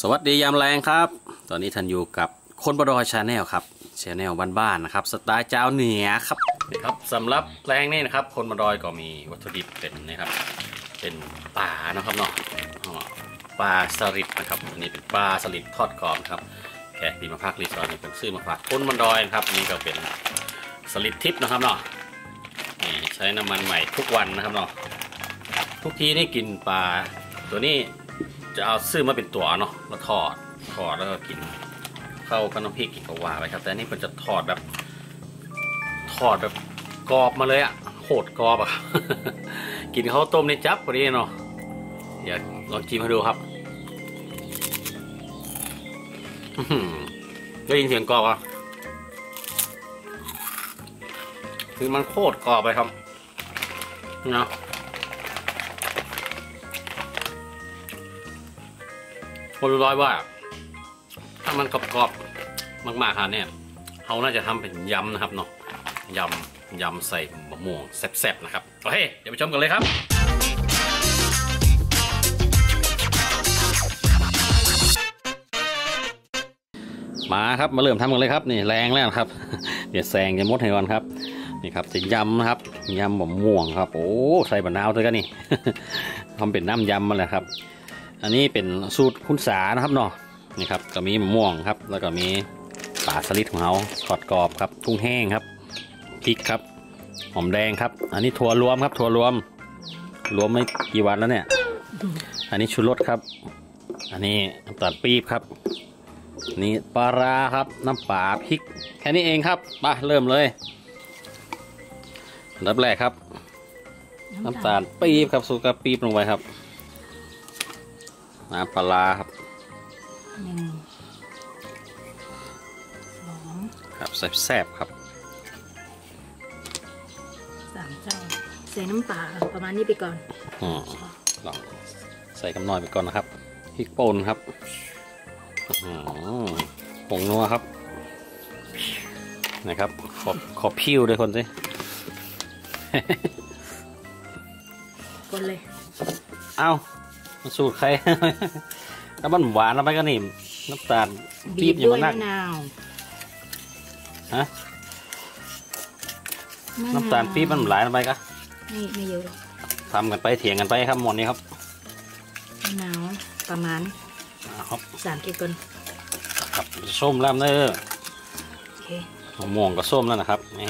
สวัสดียามแรงครับ ตอนนี้ท่านอยู่กับคนบดอยชาแนลครับชาแนลบ้านๆนะครับสไตล์เจ้าเหนือครับนี่ครับสำหรับแรงนี่นะครับ คนบดอยก็มีวัตถุดิบเป็นนะครับ เป็นปลานะครับเนาะปลาสลิดนะครับอันนี้เป็นปลาสลิดทอดกรอบครับแขกดีมาพักรีสอร์ทนี่เป็นซื้อมาฝากคนบดอยนะครับนี่ก็เป็นสลิดทิพย์นะครับเนาะนี่ใช้น้ำมันใหม่ทุกวันนะครับเนาะทุกทีนี่กินปลาตัวนี้ จะเอาซื้อมาเป็นตัวเนาะแล้วทอดทอดแล้วก็กินเข้ากับน้ำพริกกินกับวาไปครับ แต่นี่มันจะทอดแบบ ทอดแบบกรอบมาเลยอะโหดกรอบอะกินข้าวต้มในจับพอดีเนาะอยากลองจิ้มให้ดูครับอได้ยินเสียงกรอบอะคือมันโคตรกรอบไปครับเนาะ คนร้อยว่า ถ้ามันกรอบๆมากๆครับเนี่ยเขาน่าจะทำเป็นยำนะครับเนาะยำยำใส่มะม่วงแซ่บๆนะครับโอเคเดี๋ยวไปชมกันเลยครับมาครับมาเริ่มทำกันเลยครับนี่แรงแล้วครับ เดี๋ยวแซงจะมดให้ก่อนครับ นี่ครับจะยำนะครับยำมะม่วงครับ โอ้ใส่บะนาวด้วยกันนี่ทำเป็นน้ำยำมาแล้วครับ อันนี้เป็นสูตรคุณสานะครับเนาะนี่ครับก็มีมะม่วงครับ แล้วก็มีปลาสลิดของเขาทอดกรอบครับกุ้งแห้งครับพริกครับหอมแดงครับ อันนี้ถั่วรวมครับถั่วรวม รวมไม่กี่วันแล้วเนี่ย อันนี้ชูรสครับ อันนี้ตาลปี๊บครับ นี่ปลาราครับน้ำปลาพริก แค่นี้เองครับมาเริ่มเลยอันดับแรกครับ น้ำตาลปี๊บครับสูตรกะปี๊บลงไปครับ น้ำปลาร้าครับหนึ่งสองครับแซ่บๆครับสามเจ้าใส่น้ำปลาประมาณนี้ไปก่อนอืมลองใส่กำน้อยไปก่อนนะครับพริกป่นครับอื้อหือผงนัวครับ นะครับ ขอขอพิ้วด้วยคนสิคนเลย เอ้า มันสูตรใคร แล้วมันหวานแล้วไปก็นี่น้ำตาลปี๊บีบบอย่าด้วยมานักมะนาวฮะมะวน้ำตาลปี๊บมันหลายแล้วไปก็ไม่ไม่เยอะหรอกทำกันไปเถียงกันไปครับหมดนี้ครับมะนาวประมาณอ่าครับสามเกกอนครับส้มแล้วเนอะโอเคมะม่วงก็ส้มแล้วนะครับนี่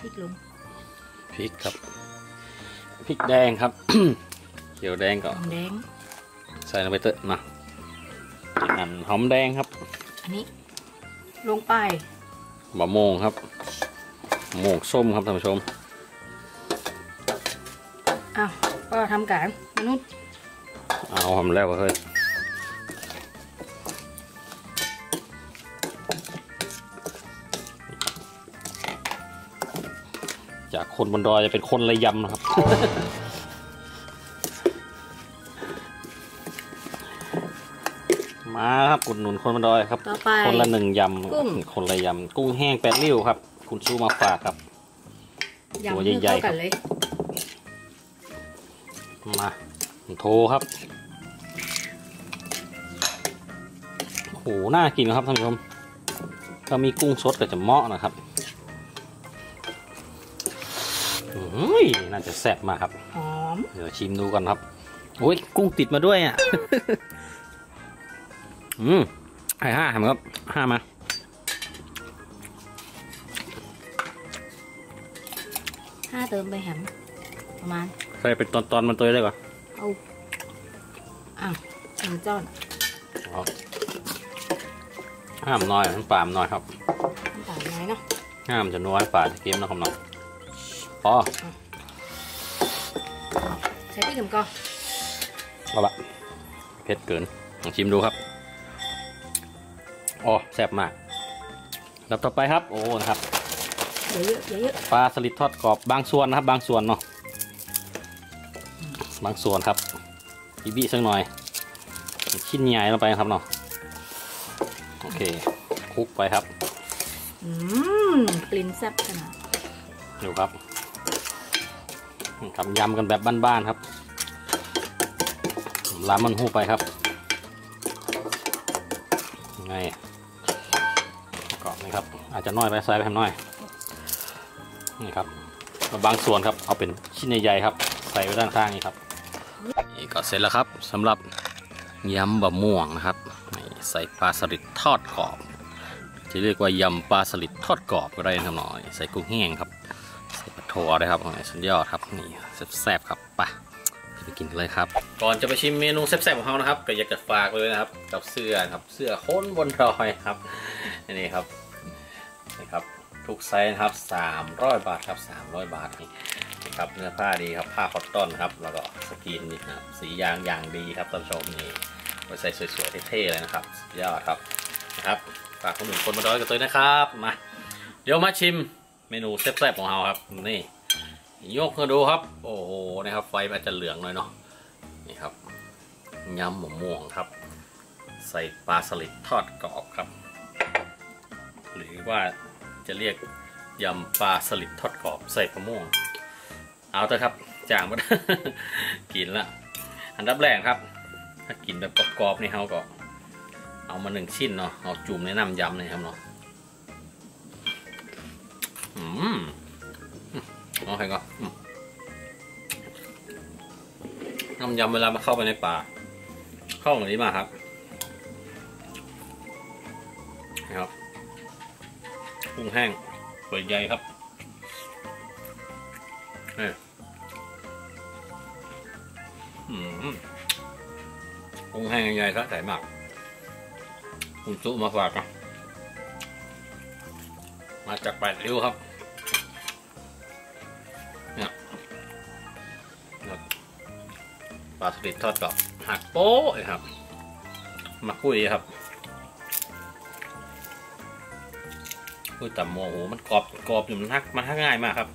พริกลงพริกครับพริกแดงครับเขียวแดงก็หอมแดง ใส่ลงไปเตอะนะหั่นหอมแดงครับ อันนี้ ลงไปมะม่วงครับมะม่วงส้มครับท่านผู้ชมอ้าวก็ทำการมนุษย์เอาหอมแล้วก็เฮ้ยจากคนบนดอยจะเป็นคนระยำนะครับ มาครับอุดหนุนคนบนดอยครับ ต่อไปคนละหนึ่งยกุ้งำคนละยำกุ้งแห้งแปดริ้วครับ คุณสู้มาฝากครับ ยำตัวให้ใหญ่ๆเข้ากันเลยมาโทรครับ โอ้โห น่ากินครับท่านผู้ชมก็มีกุ้งสดกับจะเหมาะนะครับอุ้ยน่าจะแซ่บมากครับ หอม เดี๋ยวชิมดูก่อนครับ โอ้ย กุ้งติดมาด้วยอะ อืมให้ห้าครับห้ามาห้าเติมไปแฮมประมาณใส่เป็นตอนๆมันตัวได้ก่อนเอาอ้าวหนึ่งจ้อนห้ามน้อยน้ำปลามน้อยครับน้ำตาลน้อยเนาะห้ามจะน้อยปลาจะเค็มนะครับน้องพอใช้พริกกับก่อนเอาละเผ็ดเกินลองชิมดูครับ อ๋อแซ่บมากแล้วต่อไปครับ โอ้นะครับเยอะๆเยอะปลาสลิดทอดกรอบบางส่วนนะครับ บางส่วนเนาะบางส่วนครับบีบีสักหน่อย ชิ้นใหญ่ลงไปครับเนาะโอเคคลุกไปครับๆอืมกลิ่นแซ่บขนาดดูครับทำยำกันแบบบ้านๆครับล้ามันหูไปครับไงกรอบนี่ครับ อาจจะน้อยไปใส่ไปทำน้อยนี่ครับบางส่วนครับเอาเป็นชิ้นใหญ่ๆครับ ใส่ไว้ด้านข้างนี่ครับนี่ก็เสร็จแล้วครับสำหรับยำบะม่วงนะครับใส่ปลาสลิดทอดกรอบจะเรียกว่ายำปลาสลิดทอดกรอบก็ได้นะครับหน่อย ใส่กุ้งแห้งครับใส่ปลาทัวด้วยครับสุดยอดครับนี่แซ่บๆครับไปไปกินกันเลยครับ ก่อนจะไปชิมเมนูแซ่บๆของเขานะครับก็อยากจะฝากเลยนะครับ กับเสื้อครับเสื้อโค้นบนรอยครับนี่ครับ ทุกไซส์นะครับ 300 บาทครับ 300 บาทนี่นี่ครับเนื้อผ้าดีครับผ้าคอตตอนครับแล้วก็สกรีนนี่ครับสียางอย่างดีครับท่านผู้ชมนี่ไว้ใส่สวยๆเท่ๆเลยนะครับยอดครับนะครับฝากคนหนึ่งคนมาดอยกับตัวนะครับมาเดี๋ยวมาชิมเมนูแซ่บๆของเราครับนี่ยกมาดูครับ โอ้โหนะครับ ไฟมันอาจจะเหลืองหน่อยเนาะนี่ครับยำหมูม่วงครับ ใส่ปลาสลิดทอดกรอบครับ หรือว่า จะเรียกยำปลาสลิดทอดกรอบใส่มะม่วง เอาเถอะครับจางมากินละ อันดับแรกครับ ถ้ากินแบบกรอบๆนี่เขาก็ เอามาหนึ่งชิ้นเนาะเอาจุ่มในน้ำยำเลยครับเนาะอืมเอาให้ก่อนน้ำยำเวลามาเข้าไปในป่าเข้าแบบนี้มาครับนะครับ กุ้งแห้งตัวใหญ่ครับนี่อืมกุ้งแห้งใหญ่ครับใส่มากคุณจุมาฝากกันมาจากแปดริ้วครับเนี่ยปลาสลิดทอดกรอบหักโป๊ะเลยครับ มาคุยครับ คุยต่ำโมโหมันกรอบกรอบอยู่มันหักมันหักง่ายมากครับ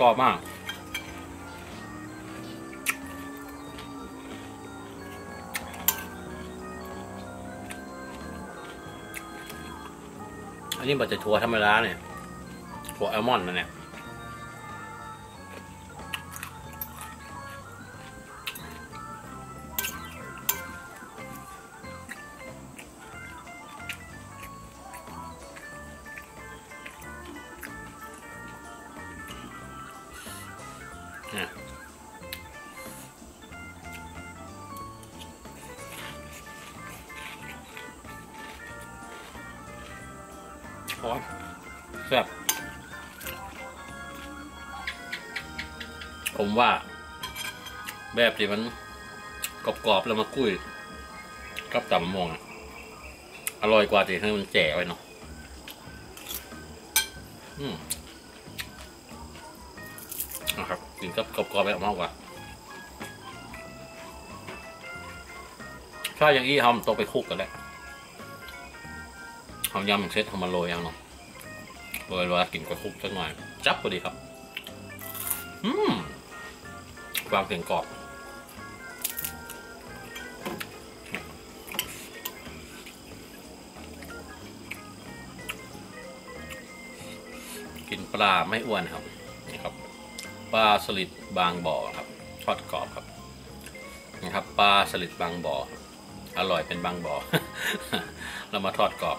กรอบมากอันนี้มันจะถั่วธรรมดาเนี่ยถั่วแอลมอนด์นะเนี่ยเนี่ย โอ้ยแซ่บผมว่า แบบที่มันกรอบๆแล้วมากุ้ยกับตำมะม่วงอร่อยกว่าที่ให้มันแจ่ไว้เนาะอืมนะครับกินกับกรอบๆแบบมากกว่าถ้าอย่างอี้ทำต้องไปคุกกันแหละ ทำยำอย่างเช่นทำมาโรยยังเนาะโรยเวลากินก็คลุกสักหน่อย จับพอดีครับ อืมควางเสียงกรอบกินปลาไม่อ้วนครับนี่ครับ ปลาสลิดบางบ่อครับทอดกรอบครับนะครับ ปลาสลิดบางบ่อ อร่อยเป็นบางบ่อ เรามาทอดกรอบ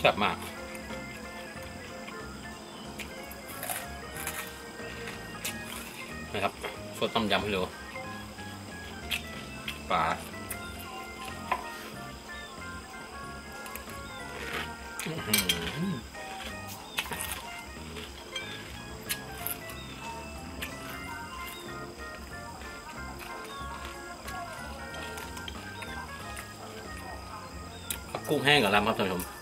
แซ่บมาก นะครับสดต้มยำให้ดูปลากุ้งแห้งกับลำครับท่านผู้ชม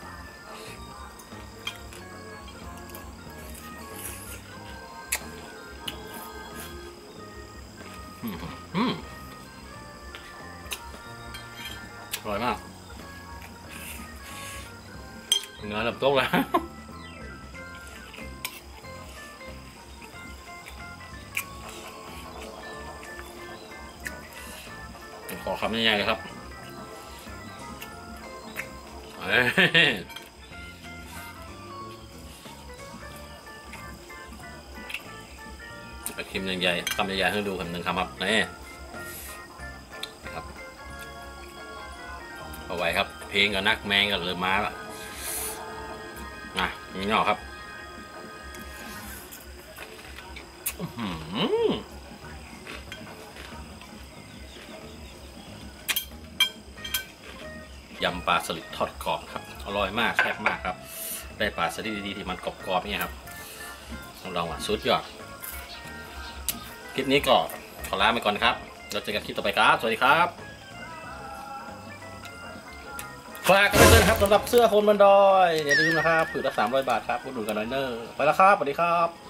ลำโต๊ะแล้วนขอคำใหญ่ๆครับเอ้ยไปคิมใหญ่ๆคำใหญ่ๆให้ดูคำหนึ่งคำครับนี่ครับเอาไว้ครับ เพลงกับนักแมงกับเรือม้าละ นี่เนาะครับยำปลาสลิดทอดกรอบครับ อร่อยมากแซ่บมากครับ ได้ปลาสลิดดีๆที่มันกรอบๆเนี่ยครับลองว่าสุดยอด คลิปนี้ก็ขอลาไปก่อนครับ เราเจอกันคลิปต่อไปครับ สวัสดีครับ ฝากกันด้วยนะครับสำหรับเสื้อคนบันดอยอย่าลืมนะครับผืนละสามร้อยบาทครับอุดหนุนกันหน่อยเนอร์ไปแล้วครับสวัสดีครับ